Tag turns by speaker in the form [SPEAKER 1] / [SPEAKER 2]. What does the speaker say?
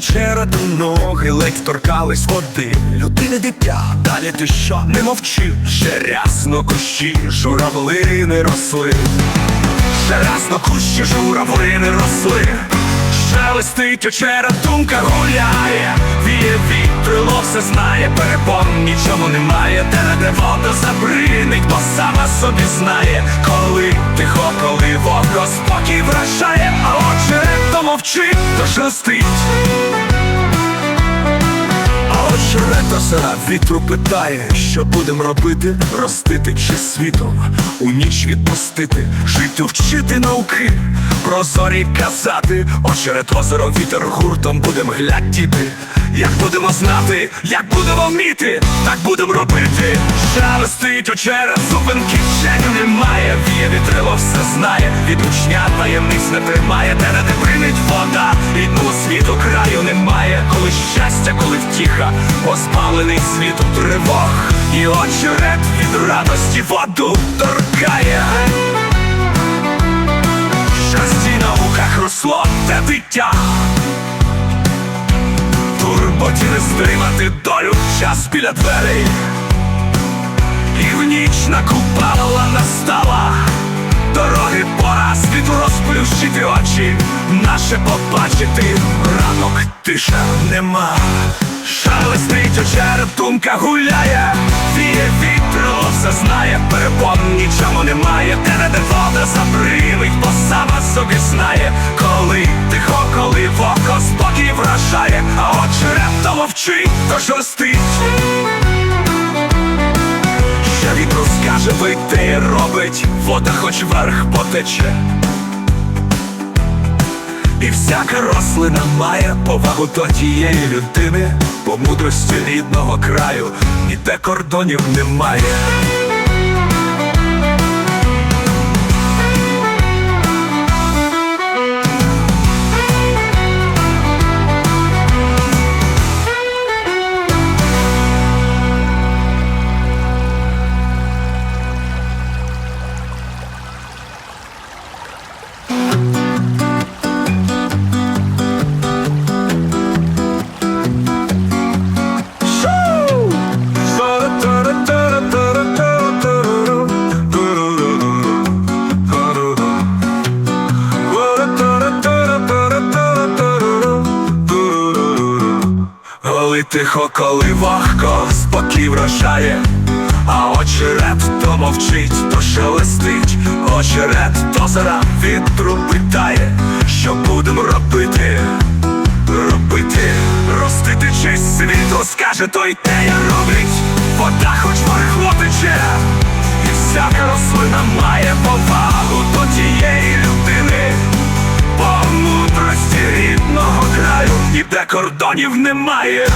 [SPEAKER 1] Серед очерету ноги ледь торкались води. Людини дитя, далі ти що? Не мовчи, ще рясно кущі, журавлини росли. Ще рясно кущі, журавлини росли. Шелестить очерет, думка гуляє, віє вітрило, все знає, перепон нічому немає, де де вода забринить, бо сама собі знає, коли тихо, коли вовко спокій вражає, а очерет то мовчить, то шелестить. Очерета вітру питає, що будем робити, ростити чи світом? У ніч відпустити, життю вчити науки, прозорі казати, очерет озером, вітер гуртом будем глядіти. Як будемо знати, як будемо вміти, так будемо робити. Шелестить очерет, зупинки вченю немає, віє вітрило все знає, від учня таємниць не тримає, де не бринить вода, і дну світу краю немає, коли щастя, коли втіха, позбавлений світу тривог, і очерет від радості воду торкає. Щастя на росло те дитя. Турботі не стримати долю, час біля дверей. І в ніч накупала настала світу розплющити очі Наше побачити. Ранок тиша нема. Шелестить очерет, думка гуляє. Віє вітрило, все знає Перепон нічому немає. Де не вода забривить, бо сама собі знає. Коли тихо, коли воко спокій вражає. А очерет то мовчить, то шелестить. Що вітру скаже, вийти робить, вода хоч вверх потече. І всяка рослина має повагу до тієї людини, по мудрості рідного краю ніде кордонів немає. Тихо, коли вогко, спокій вражає, а очерет то мовчить, то шелестить, очерет то зара вітру питає, що будем робити, робити, ростити честь світу, скаже той те я робить, вода хоч верхло і всяка рослина має Ніде кордонів немає.